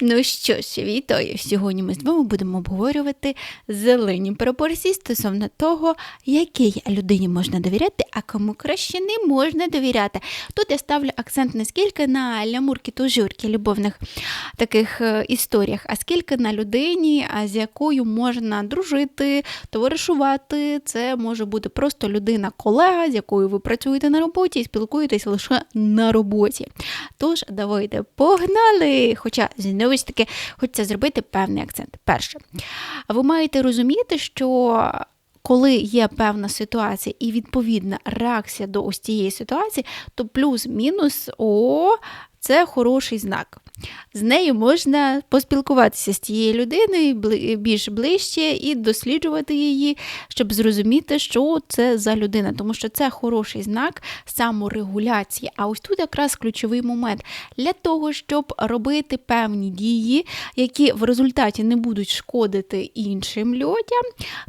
Ну що ж, вітаю! Сьогодні ми з вами будемо обговорювати зелені пропорції стосовно того, якій людині можна довіряти, а кому краще не можна довіряти. Тут я ставлю акцент не скільки на лямурки тужурки любовних таких е, історіях, а скільки на людині, з якою можна дружити, товаришувати. Це може бути просто людина-колега, з якою ви працюєте на роботі і спілкуєтесь лише на роботі. Тож, давайте погнали! Хоча знову ж таки хочеться зробити певний акцент. Перше, ви маєте розуміти, що. Коли є певна ситуація і відповідна реакція до ось цієї ситуації, то плюс-мінус о, це хороший знак. З нею можна поспілкуватися з тією людиною більш ближче і досліджувати її, щоб зрозуміти, що це за людина, тому що це хороший знак саморегуляції. А ось тут якраз ключовий момент для того, щоб робити певні дії, які в результаті не будуть шкодити іншим людям,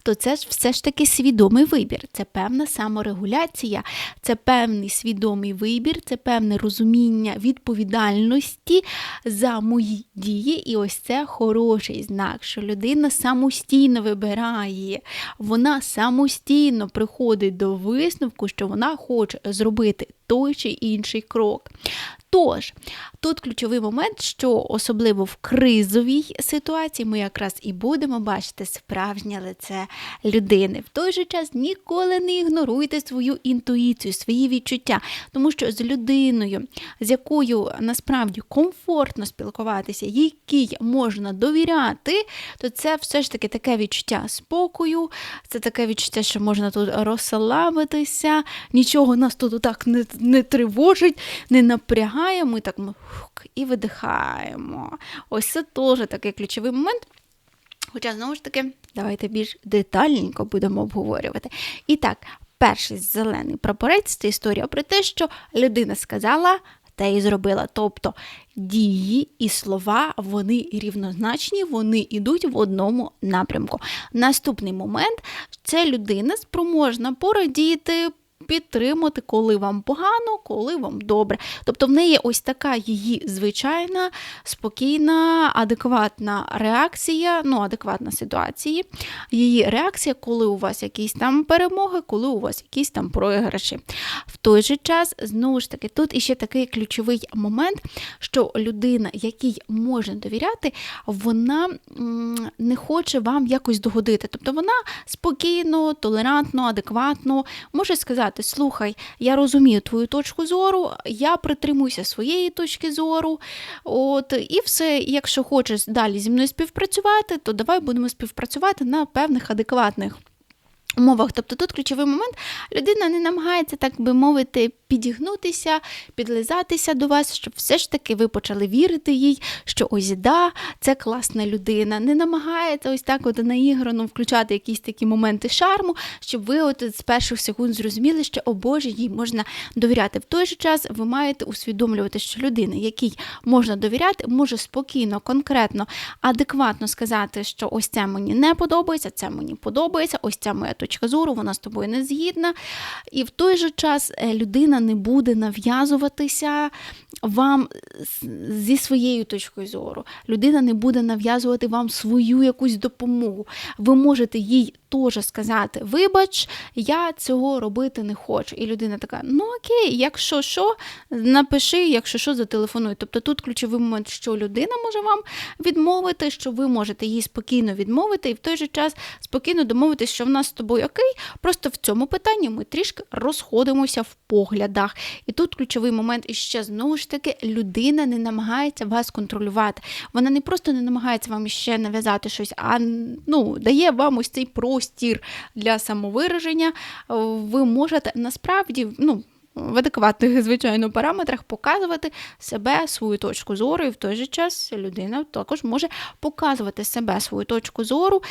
то це ж все ж таки свідомий вибір. Це певна саморегуляція, це певний свідомий вибір, це певне розуміння відповідальності за мої дії, і ось це хороший знак, що людина самостійно вибирає, вона самостійно приходить до висновку, що вона хоче зробити той чи інший крок. Тож, тут ключовий момент, що особливо в кризовій ситуації ми якраз і будемо бачити справжнє лице людини. В той же час ніколи не ігноруйте свою інтуїцію, свої відчуття, тому що з людиною, з якою насправді комфортно спілкуватися, якій можна довіряти, то це все ж таки таке відчуття спокою, це таке відчуття, що можна тут розслабитися, нічого нас тут так не, не тривожить, не напрягає і так ми і видихаємо. Ось це теж такий ключовий момент. Хоча, знову ж таки, давайте більш детальненько будемо обговорювати. І так, перший зелений прапорець це історія про те, що людина сказала. Та і зробила. Тобто дії і слова вони рівнозначні, вони йдуть в одному напрямку. Наступний момент це людина спроможна порадіти, підтримати, коли вам погано, коли вам добре. Тобто в неї ось така її звичайна, спокійна, адекватна реакція, ну, адекватна ситуації, її реакція, коли у вас якісь там перемоги, коли у вас якісь там програші. В той же час, знову ж таки, тут іще такий ключовий момент, що людина, якій можна довіряти, вона не хоче вам якось догодити. Тобто вона спокійно, толерантно, адекватно може сказати сказати: слухай, я розумію твою точку зору, я притримуюся своєї точки зору. От, І все, якщо хочеш далі зі мною співпрацювати, то давай будемо співпрацювати на певних адекватних умовах. Тобто тут ключовий момент, людина не намагається, так би мовити, підігнутися, підлизатися до вас, щоб все ж таки ви почали вірити їй, що ось да, це класна людина. Не намагається ось так от наіграно включати якісь такі моменти шарму, щоб ви от з перших секунд зрозуміли, що о Боже, їй можна довіряти. В той же час ви маєте усвідомлювати, що людина, якій можна довіряти, може спокійно, конкретно, адекватно сказати, що ось це мені не подобається, це мені подобається, ось ця моя точка зору, вона з тобою не згідна. І в той же час е, людина не буде нав'язуватися вам зі своєю точкою зору. Людина не буде нав'язувати вам свою якусь допомогу. Ви можете їй теж сказати: Вибач, я цього робити не хочу. І людина така: ну окей, якщо що, напиши, якщо що, зателефонуй. Тобто тут ключовий момент, що людина може вам відмовити, що ви можете їй спокійно відмовити, і в той же час спокійно домовитися, що в нас з тобою окей. Просто в цьому питанні ми трішки розходимося в поглядах. І тут ключовий момент, і ще знову ж таки, людина не намагається вас контролювати. Вона не просто не намагається вам ще нав'язати щось, а ну, дає вам ось цей простір для самовираження. Ви можете насправді, ну в адекватних, звичайно, параметрах показувати себе, свою точку зору, і в той же час людина також може показувати себе, свою точку зору.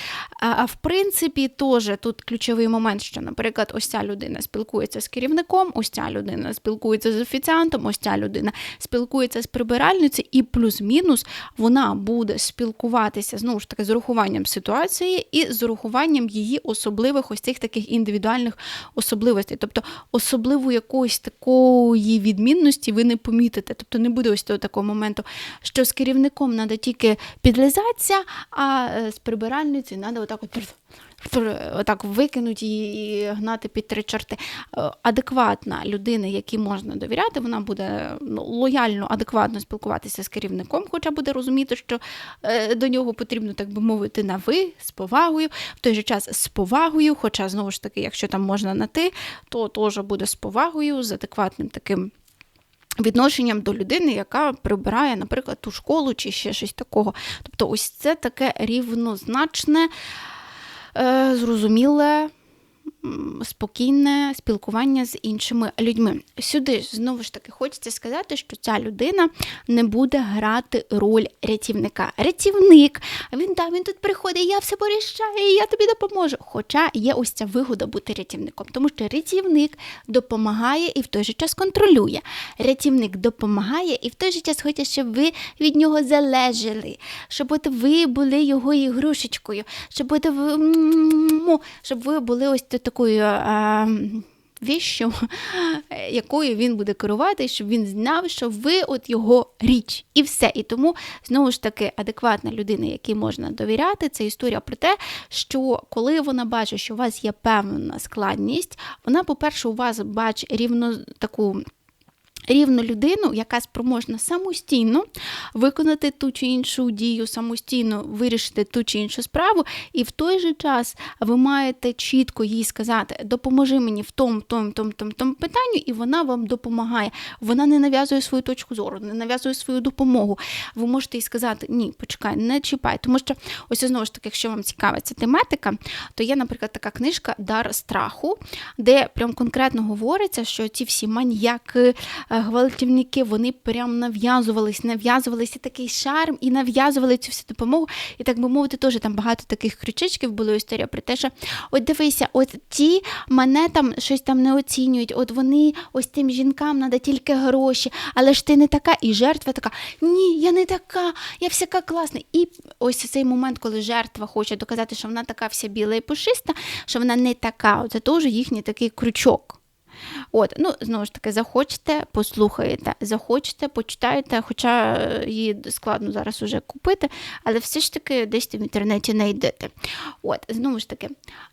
А в принципі, теж тут ключовий момент, що, наприклад, ось ця людина спілкується з керівником, ось ця людина спілкується з офіціантом, ось ця людина спілкується з прибиральницею, і плюс-мінус вона буде спілкуватися знову ж таки з урахуванням ситуації і з урахуванням її особливих ось цих таких індивідуальних особливостей, тобто особливо якоїсь якоїсь такої відмінності ви не помітите. Тобто не буде ось того такого моменту, що з керівником треба тільки підлизатися, а е, з прибиральницею треба отак от отак викинути і гнати під три чорти. Е, адекватна людина, якій можна довіряти, вона буде ну, лояльно, адекватно спілкуватися з керівником, хоча буде розуміти, що е, до нього потрібно, так би мовити, на ви з повагою, в той же час з повагою, хоча, знову ж таки, якщо там можна на ти, то теж буде з повагою, з адекватним таким. Відношенням до людини, яка прибирає, наприклад, ту школу чи ще щось такого. Тобто, ось це таке рівнозначне Е, зрозуміле, спокійне спілкування з іншими людьми. Сюди ж знову ж таки хочеться сказати, що ця людина не буде грати роль рятівника. Рятівник, він так, він тут приходить, я все порішаю, я тобі допоможу. Хоча є ось ця вигода бути рятівником, тому що рятівник допомагає і в той же час контролює. Рятівник допомагає і в той же час хоче, щоб ви від нього залежали, щоб от ви були його ігрушечкою, щоб от ви, щоб ви були ось тут такою е, віщу, якою він буде керувати, щоб він знав, що ви от його річ. І все. І тому, знову ж таки, адекватна людина, якій можна довіряти, це історія про те, що коли вона бачить, що у вас є певна складність, вона, по-перше, у вас бачить рівно таку рівну людину, яка спроможна самостійно виконати ту чи іншу дію, самостійно вирішити ту чи іншу справу, і в той же час ви маєте чітко їй сказати, допоможи мені в тому, тому, тому, тому, тому питанню, і вона вам допомагає. Вона не нав'язує свою точку зору, не нав'язує свою допомогу. Ви можете їй сказати, ні, почекай, не чіпай. Тому що, ось знову ж таки, якщо вам цікава ця тематика, то є, наприклад, така книжка Дар страху, де прям конкретно говориться, що ці всі маньяки, гвалтівники, вони прям нав'язувались, нав'язувалися такий шарм і нав'язували цю всю допомогу. І так би мовити, теж там багато таких крючечків було історія про те, що от дивися, от ті мене там щось там не оцінюють, от вони ось тим жінкам треба тільки гроші, але ж ти не така, і жертва така. Ні, я не така, я всяка класна. І ось цей момент, коли жертва хоче доказати, що вона така вся біла і пушиста, що вона не така. Це теж їхній такий крючок. От, ну, Знову ж таки, захочете, послухаєте, захочете, почитаєте, хоча е, її складно зараз уже купити, але все ж таки десь в інтернеті знайдете. От, Знову ж таки,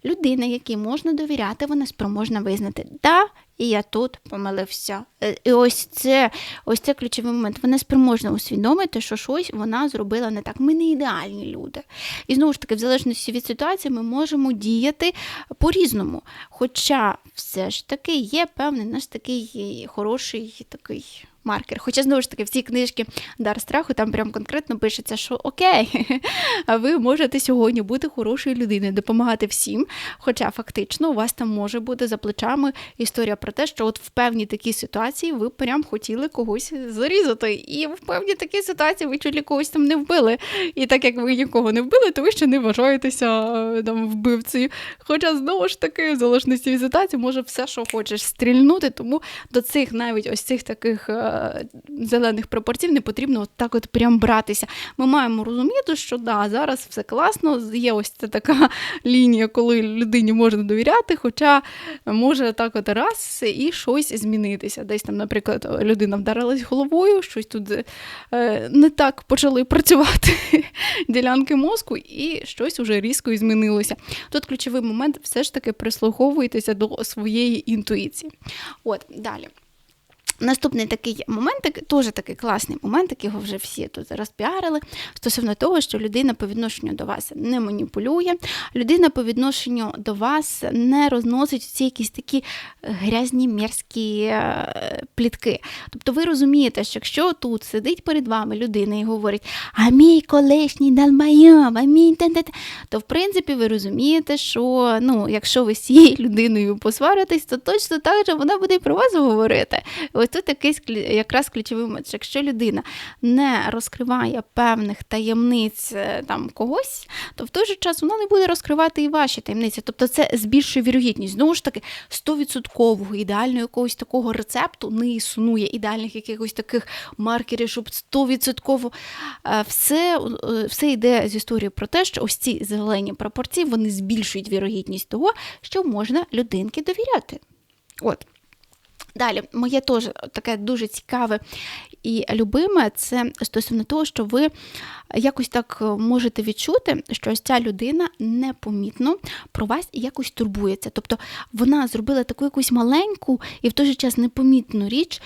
людина, якій можна довіряти, вона спроможна визнати, да, і я тут помилився. Е, і ось це ось це ключовий момент. Вона спроможна усвідомити, що щось вона зробила не так. Ми не ідеальні люди. І знову ж таки, в залежності від ситуації, ми можемо діяти по-різному. Хоча все ж таки є певний наш такий хороший такий маркер. Хоча, знову ж таки, в цій книжці Дар страху там прям конкретно пишеться, що окей, а ви можете сьогодні бути хорошою людиною, допомагати всім. Хоча фактично у вас там може бути за плечами історія про те, що от в певній такій ситуації ви прям хотіли когось зарізати. І в певній такій ситуації ви чуть когось там не вбили. І так як ви нікого не вбили, то ви ще не вважаєтеся е, там вбивцею. Хоча, знову ж таки, в залежності від ситуації, може все, що хочеш стрільнути, тому до цих навіть ось цих таких е, зелених пропорцій не потрібно от так от прям братися. Ми маємо розуміти, що да, зараз все класно, є ось ця така лінія, коли людині можна довіряти, хоча може так от раз і щось змінитися. Десь там, наприклад, людина вдарилась головою, щось тут е, не так почали працювати ділянки мозку, і щось уже різко і змінилося. Тут ключовий момент все ж таки прислуховуйтеся до своєї інтуїції. От, далі. Наступний такий моментик, теж такий класний моментик, його вже всі тут розпіарили, стосовно того, що людина по відношенню до вас не маніпулює, людина по відношенню до вас не розносить ці якісь такі грязні мерзкі е, плітки. Тобто ви розумієте, що якщо тут сидить перед вами людина і говорить, а мій колишній далмайом, а мій то в принципі ви розумієте, що ну, якщо ви з цією людиною посваритесь, то точно так же вона буде і про вас говорити. Ось тут якийсь якраз ключовий момент. Якщо людина не розкриває певних таємниць е, там когось, то в той же час вона не буде розкривати і ваші таємниці. Тобто це збільшує вірогідність. Знову ж таки, 100% ідеального якогось такого рецепту не існує, ідеальних якихось таких маркерів, щоб 100% е, все, е, все йде з історії про те, що ось ці зелені пропорції вони збільшують вірогідність того, що можна людинки довіряти. От. Далі, моє теж таке дуже цікаве і любиме це стосовно того, що ви якось так можете відчути, що ось ця людина непомітно про вас якось турбується. Тобто вона зробила таку якусь маленьку і в той же час непомітну річ,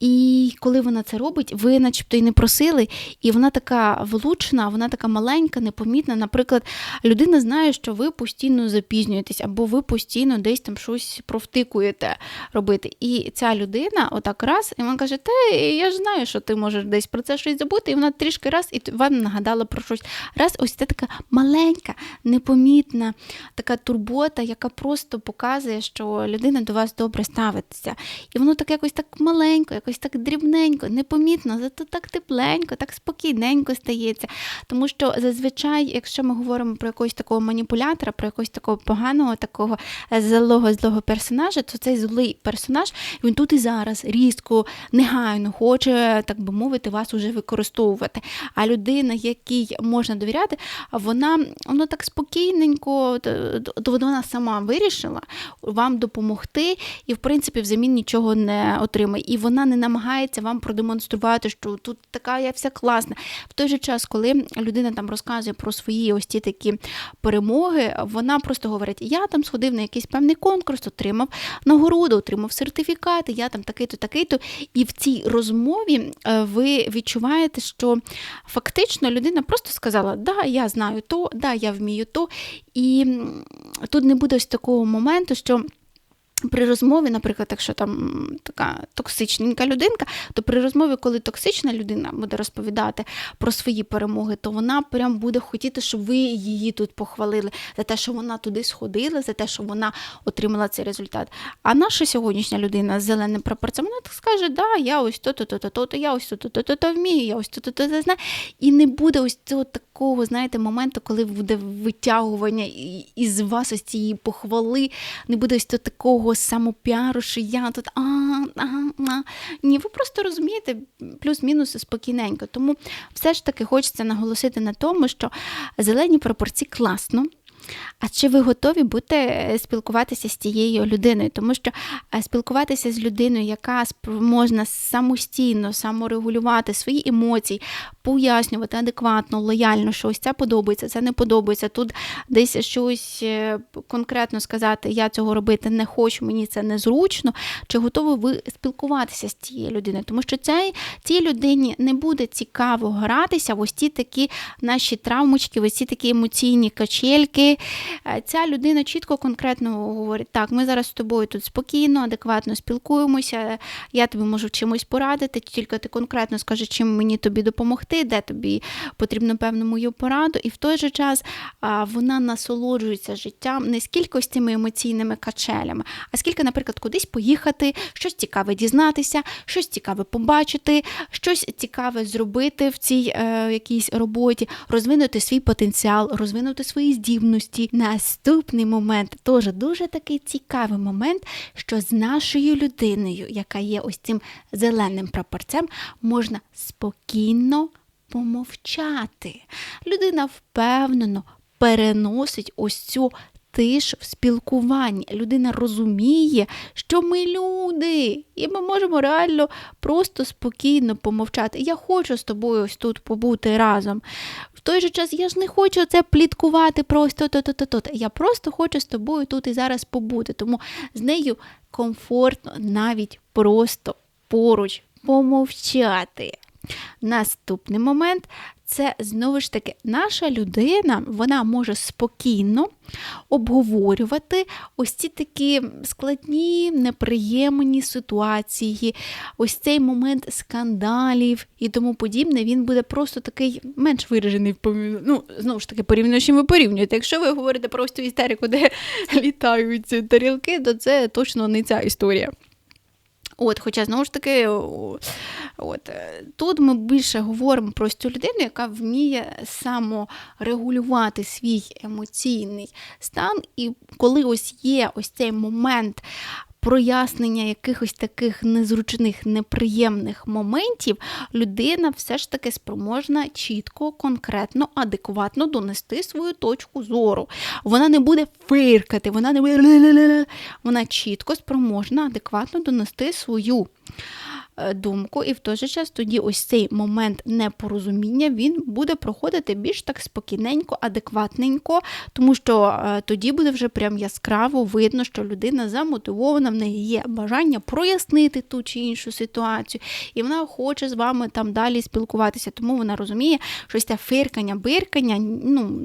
і коли вона це робить, ви начебто і не просили, і вона така влучна, вона така маленька, непомітна. Наприклад, людина знає, що ви постійно запізнюєтесь, або ви постійно десь там щось провтикуєте робити. І ця людина, отак раз, і вона каже: Та я ж знаю, що ти можеш десь про це щось забути, і вона трішки раз і вам нагадала про щось. Раз, ось це така маленька, непомітна, така турбота, яка просто показує, що людина до вас добре ставиться. І воно так якось так маленько, якось якось так дрібненько, непомітно, зато так тепленько, так спокійненько стається. Тому що зазвичай, якщо ми говоримо про якогось такого маніпулятора, про якогось такого поганого, такого е, злого злого персонажа, то цей злий персонаж він тут і зараз різко, негайно хоче, так би мовити, вас уже використовувати. А людина, якій можна довіряти, вона воно так спокійненько, то вона сама вирішила вам допомогти і, в принципі, взамін нічого не отримає. І вона не намагається вам продемонструвати, що тут така я вся класна. В той же час, коли людина там розказує про свої ось ті такі перемоги, вона просто говорить: я там сходив на якийсь певний конкурс, отримав нагороду, отримав сертифікати, я там такий-то, такий-то. І в цій розмові е, ви відчуваєте, що фактично людина просто сказала: Да, я знаю то, да, я вмію то. І тут не буде ось такого моменту, що. При розмові, наприклад, якщо там така токсичненька людинка, то при розмові, коли токсична людина буде розповідати про свої перемоги, то вона прям буде хотіти, щоб ви її тут похвалили за те, що вона туди сходила, за те, що вона отримала цей результат. А наша сьогоднішня людина з зеленим прапорцем, вона так скаже, да, я ось то, то, то, то, то, я ось то, то, то, то, то вмію, я ось то, то, то, то знаю. І не буде ось цього такого, знаєте, моменту, коли буде витягування із вас ось цієї похвали, не буде ось такого якогось самопіару, що я тут а, а, а. Ні, ви просто розумієте плюс-мінус спокійненько. Тому все ж таки хочеться наголосити на тому, що зелені пропорції класно. А чи ви готові бути е, спілкуватися з тією людиною? Тому що е, спілкуватися з людиною, яка можна самостійно саморегулювати свої емоції, пояснювати адекватно, лояльно, що ось це подобається, це не подобається. Тут десь щось е, конкретно сказати, я цього робити не хочу, мені це незручно. Чи готові ви спілкуватися з цією людиною? Тому що цій, цій людині не буде цікаво гратися в ось ті такі наші травмочки, в ось ці такі емоційні качельки. Е, ця людина чітко, конкретно говорить: так, ми зараз з тобою тут спокійно, адекватно спілкуємося, я тобі можу чимось порадити, тільки ти конкретно скажи, чим мені тобі допомогти, де тобі потрібно певну мою пораду. І в той же час вона насолоджується життям не скільки з цими емоційними качелями, а скільки, наприклад, кудись поїхати, щось цікаве дізнатися, щось цікаве побачити, щось цікаве зробити в цій е, якійсь роботі, розвинути свій потенціал, розвинути свої здібності. Наступний момент теж дуже такий цікавий момент, що з нашою людиною, яка є ось цим зеленим прапорцем, можна спокійно помовчати. Людина впевнено переносить ось цю тиш в спілкуванні. Людина розуміє, що ми люди, і ми можемо реально просто спокійно помовчати. Я хочу з тобою ось тут побути разом. Той же час я ж не хочу це пліткувати просто то-то-то-то. Я просто хочу з тобою тут і зараз побути. Тому з нею комфортно навіть просто поруч помовчати. Наступний момент це знову ж таки наша людина, вона може спокійно обговорювати ось ці такі складні, неприємні ситуації, ось цей момент скандалів і тому подібне, він буде просто такий менш виражений ну, знову ж таки, порівняно, що ви порівнюєте. Якщо ви говорите про ось цю істерику, де літають тарілки, то це точно не ця історія. От, Хоча, знову ж таки, от, е, тут ми більше говоримо про цю людину, яка вміє саморегулювати свій емоційний стан. І коли ось є ось цей момент прояснення якихось таких незручних, неприємних моментів, людина все ж таки спроможна чітко, конкретно, адекватно донести свою точку зору. Вона не буде фиркати, вона не буде вона чітко спроможна адекватно донести свою. Е, думку, і в той же час тоді ось цей момент непорозуміння він буде проходити більш так спокійненько, адекватненько, тому що е, тоді буде вже прям яскраво видно, що людина замотивована, в неї є бажання прояснити ту чи іншу ситуацію, і вона хоче з вами там далі спілкуватися, тому вона розуміє, що це фиркання, биркання, ну,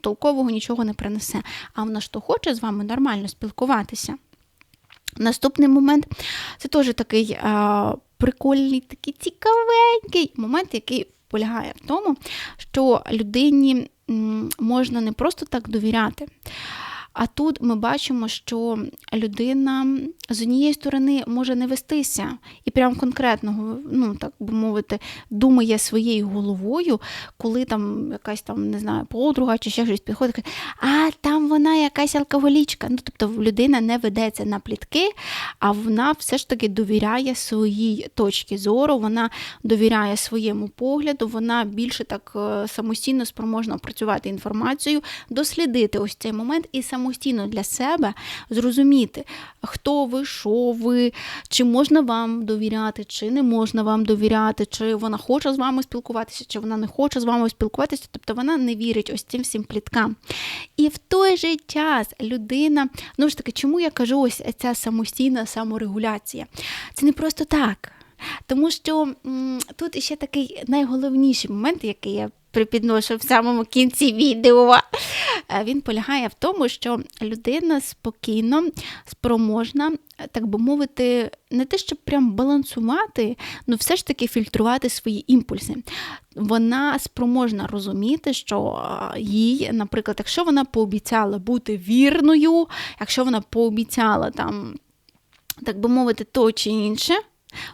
толкового нічого не принесе. А вона ж то хоче з вами нормально спілкуватися. Наступний момент це теж такий а, прикольний, такий цікавенький момент, який полягає в тому, що людині можна не просто так довіряти. А тут ми бачимо, що людина з однієї сторони може не вестися і прям конкретно, ну так би мовити, думає своєю головою, коли там якась там, не знаю, подруга чи ще щось підходить, а там вона якась алкоголічка. Ну, тобто людина не ведеться на плітки, а вона все ж таки довіряє своїй точці зору, вона довіряє своєму погляду, вона більше так е, самостійно спроможна опрацювати інформацію, дослідити ось цей момент і сам самостійно для себе зрозуміти, хто ви, що ви, чи можна вам довіряти, чи не можна вам довіряти, чи вона хоче з вами спілкуватися, чи вона не хоче з вами спілкуватися, тобто вона не вірить ось цим всім пліткам. І в той же час людина, ну ж таки, чому я кажу ось ця самостійна саморегуляція? Це не просто так. Тому що м, тут ще такий найголовніший момент, який я припідношу в самому кінці відео. Е, він полягає в тому, що людина спокійно, спроможна, так би мовити, не те, щоб прям балансувати, але все ж таки фільтрувати свої імпульси. Вона спроможна розуміти, що їй, наприклад, якщо вона пообіцяла бути вірною, якщо вона пообіцяла там. Так би мовити, то чи інше,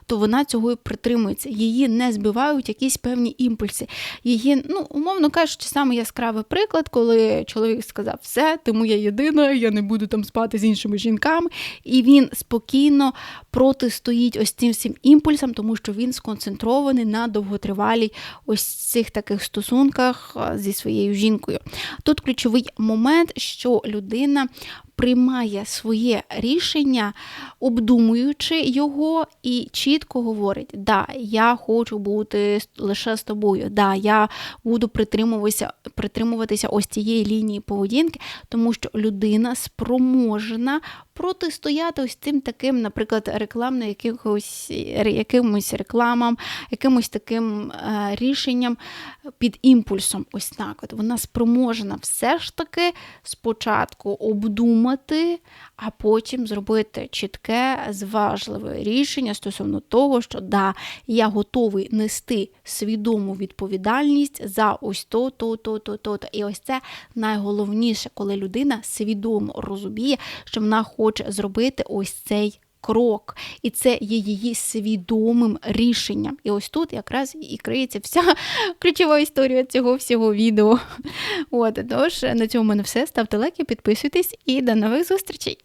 то вона цього і притримується. Її не збивають якісь певні імпульси. Її, ну, умовно кажучи, саме яскравий приклад, коли чоловік сказав, все, ти моя єдина, я не буду там спати з іншими жінками. І він спокійно протистоїть ось цим всім імпульсам, тому що він сконцентрований на довготривалій ось цих таких стосунках зі своєю жінкою. Тут ключовий момент, що людина приймає своє рішення, обдумуючи його, і чітко говорить: да, я хочу бути лише з тобою, да, я буду притримуватися притримуватися ось цієї лінії поведінки, тому що людина спроможна протистояти ось цим таким, наприклад, рекламним якихось, якимось рекламам, якимось таким е, рішенням під імпульсом. Ось так. От Вона спроможна все ж таки спочатку обдумати, а потім зробити чітке, зважливе рішення стосовно того, що да, я готовий нести свідому відповідальність за ось то, то, то, то, то. І ось це найголовніше, коли людина свідомо розуміє, що вона хоче зробити ось цей. Крок, і це є її свідомим рішенням. І ось тут якраз і криється вся ключова історія цього всього відео. От, Тож, на цьому в мене все. Ставте лайки, підписуйтесь і до нових зустрічей!